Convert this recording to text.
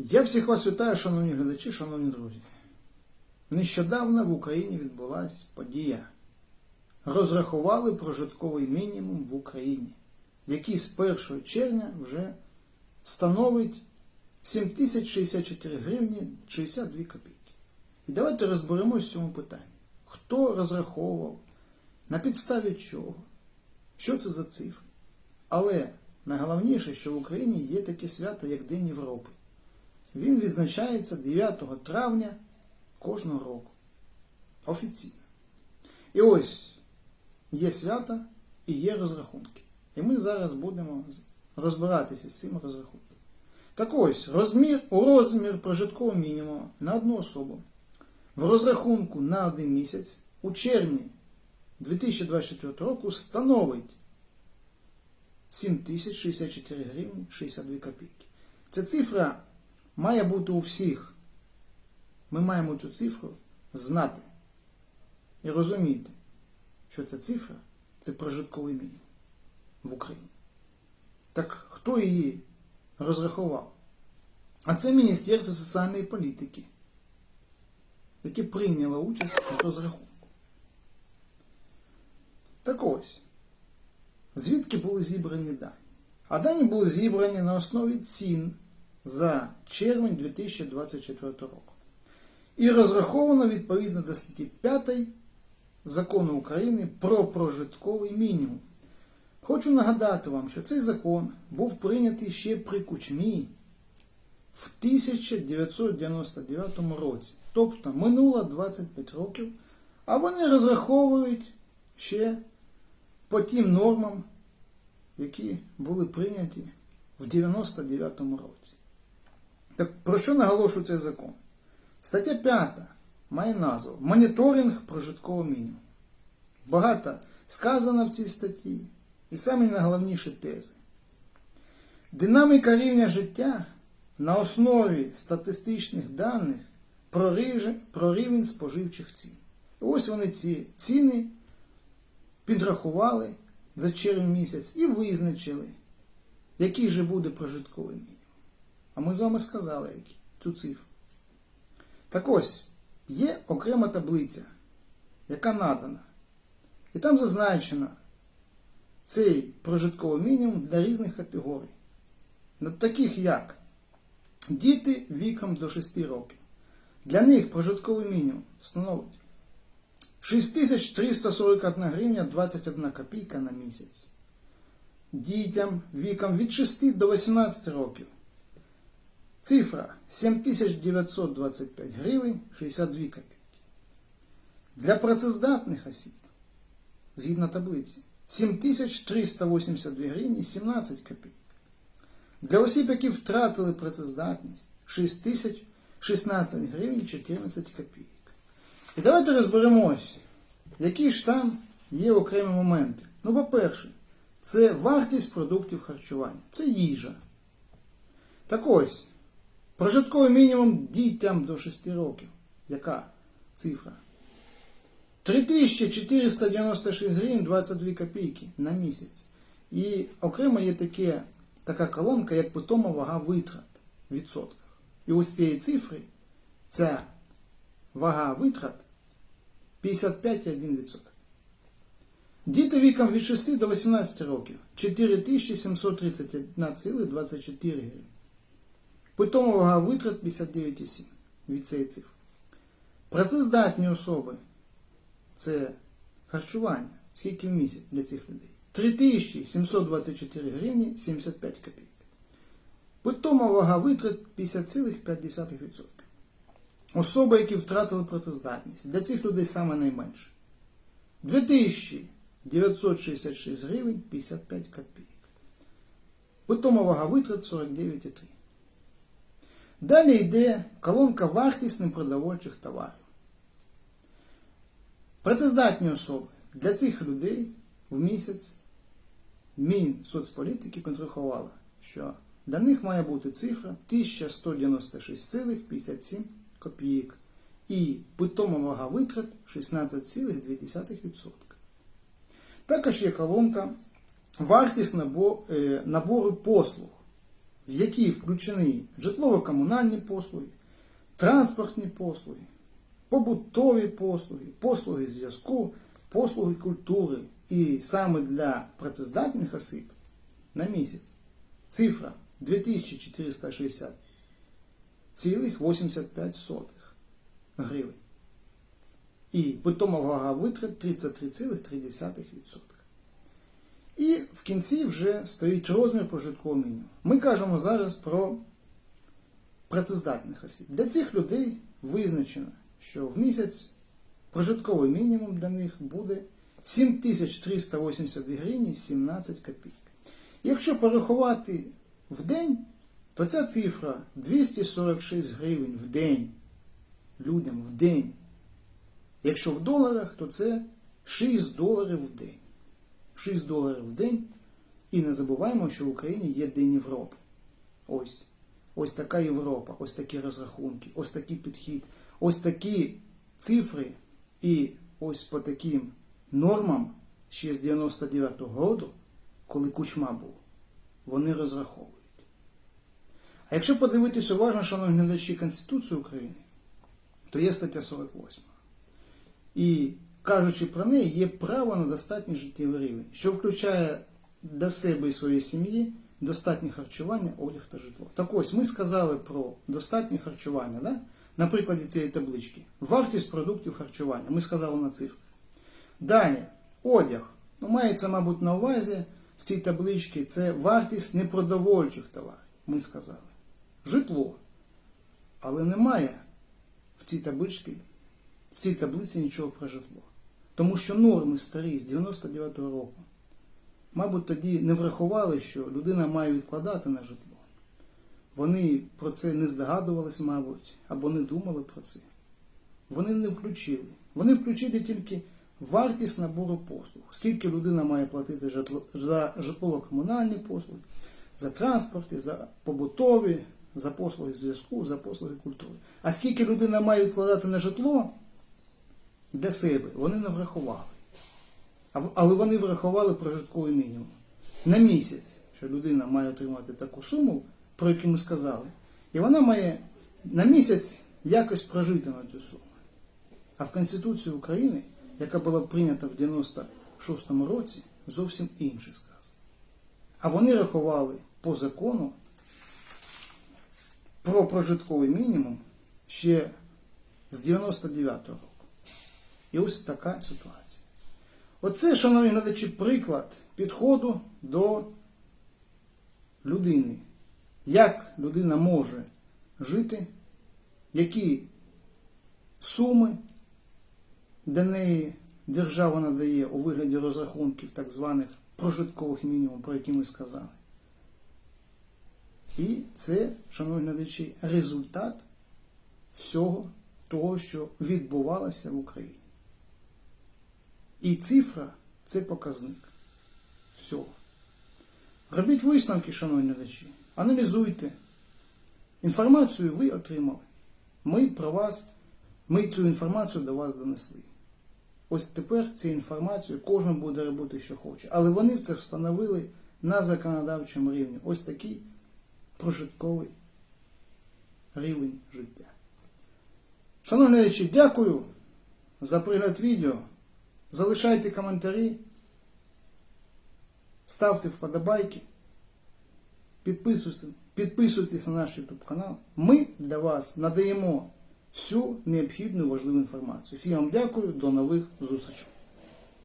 Я всіх вас вітаю, шановні глядачі, шановні друзі. Нещодавно в Україні відбулася подія. Розрахували прожитковий мінімум в Україні, який з 1 червня вже становить 7064 гривні 62 копійки. І давайте розберемось в цьому питанні. Хто розраховував, на підставі чого, що це за цифри. Але найголовніше, що в Україні є таке свято, як День Європи. Він відзначається 9 травня кожного року. Офіційно. І ось є свята і є розрахунки. І ми зараз будемо розбиратися з цим розрахунком. Так ось, розмір, розмір прожиткового мінімуму на одну особу в розрахунку на один місяць у червні 2024 року становить 7064 гривні 62 копійки. Ця цифра має бути у всіх. Ми маємо цю цифру знати і розуміти, що ця цифра це прожитковий мінімум в Україні. Так хто її розрахував? А це Міністерство соціальної політики, яке прийняло участь у розрахунку. Так ось, звідки були зібрані дані? А дані були зібрані на основі цін за червень 2024 року. І розраховано відповідно до статті 5 Закону України про прожитковий мінімум. Хочу нагадати вам, що цей закон був прийнятий ще при Кучмі в 1999 році. Тобто минуло 25 років, а вони розраховують ще по тим нормам, які були прийняті в 99 році. Так про що наголошує цей закон? Стаття 5 має назву Моніторинг прожиткового мінімуму. Багато сказано в цій статті, і самі найголовніші тези. Динаміка рівня життя на основі статистичних даних про рівень споживчих цін. І ось вони ці ціни підрахували за червень місяць і визначили, який же буде прожитковий мінімум. А ми з вами сказали, цю цифру. Так ось, є окрема таблиця, яка надана. І там зазначено цей прожитковий мінімум для різних категорій. Ну, таких як діти віком до 6 років. Для них прожитковий мінімум становить 6341 гривня 21 копійка на місяць. Дітям віком від 6 до 18 років. Цифра 7925 гривень 62 копійки. Для працездатних осіб, згідно таблиці, 7382 гривні 17 копійок. Для осіб, які втратили працездатність, 6016 гривень 14 копійок. І давайте розберемось, які ж там є окремі моменти. Ну, по-перше, це вартість продуктів харчування, це їжа. Так ось, прожитковий мінімум дітям до 6 років. Яка цифра? 3496 гривень 22 копійки на місяць. І окремо є таке, така колонка, як питома вага витрат в відсотках. І ось цієї цифри ця вага витрат 55,1%. Діти віком від 6 до 18 років 4731,24 гривень. Питома вага витрат 59,7 від цієї цифри. Працездатні особи це харчування. Скільки в місяць для цих людей? 3724 гривні 75 копійок. Питома вага витрат 50,5%. Особи, які втратили працездатність. Для цих людей саме найменше. 2966 гривень 55 копійок. Питома вага витрат 49,3. Далі йде колонка вартість непродовольчих товарів. Працездатні особи. Для цих людей в місяць Мінсоцполітики підрахувала, що для них має бути цифра 1196,57 копійок і питома вага витрат 16,2%. Також є колонка вартість е, набору послуг. В які включені житлово-комунальні послуги, транспортні послуги, побутові послуги, послуги зв'язку, послуги культури. І саме для працездатних осіб на місяць цифра 2460 цілих 85 сотих гривень. І питома вага витрат 33,3%. І кінці вже стоїть розмір прожиткового мінімуму. Ми кажемо зараз про працездатних осіб. Для цих людей визначено, що в місяць прожитковий мінімум для них буде 7382 гривні 17 копійок. Якщо порахувати в день, то ця цифра 246 гривень в день людям в день. Якщо в доларах, то це 6 доларів в день. 6 доларів в день. І не забуваємо, що в Україні є День Європи. Ось. Ось така Європа, ось такі розрахунки, ось такий підхід, ось такі цифри. І ось по таким нормам ще з 99-го року, коли кучма був, вони розраховують. А якщо подивитися уважно, шановні глядачі Конституції України, то є стаття 48. І кажучи про неї, є право на достатній життєвий рівень, що включає до себе і своєї сім'ї достатнє харчування, одяг та житло. Так ось ми сказали про достатнє харчування, да? на прикладі цієї таблички. Вартість продуктів харчування. Ми сказали на цифрах. Далі, одяг. Ну, мається, мабуть, на увазі в цій табличці це вартість непродовольчих товарів. Ми сказали. Житло. Але немає в цій табличці, в цій таблиці нічого про житло. Тому що норми старі з 99-го року, мабуть, тоді не врахували, що людина має відкладати на житло. Вони про це не здогадувалися, мабуть, або не думали про це. Вони не включили. Вони включили тільки вартість набору послуг. Скільки людина має платити за житлово-комунальні послуги, за транспорти, за побутові, за послуги зв'язку, за послуги культури. А скільки людина має відкладати на житло для себе, вони не врахували. Але вони врахували прожитковий мінімум. На місяць, що людина має отримати таку суму, про яку ми сказали, і вона має на місяць якось прожити на цю суму. А в Конституції України, яка була прийнята в 96-му році, зовсім інше сказано. А вони рахували по закону про прожитковий мінімум ще з 99-го року. І ось така ситуація. Оце, шановні глядачі, приклад підходу до людини. Як людина може жити, які суми для неї держава надає у вигляді розрахунків так званих прожиткових мінімум, про які ми сказали. І це, шановні глядачі, результат всього того, що відбувалося в Україні. І цифра це показник всього. Робіть висновки, шановні глядачі, аналізуйте. Інформацію ви отримали. Ми про вас, ми цю інформацію до вас донесли. Ось тепер цю інформацію кожен буде робити, що хоче. Але вони це встановили на законодавчому рівні. Ось такий прожитковий рівень життя. Шановні глядачі, дякую за пригляд відео. Залишайте коментарі, ставте вподобайки, підписуйтесь, підписуйтесь на наш YouTube канал. Ми для вас надаємо всю необхідну важливу інформацію. Всім вам дякую, до нових зустрічей.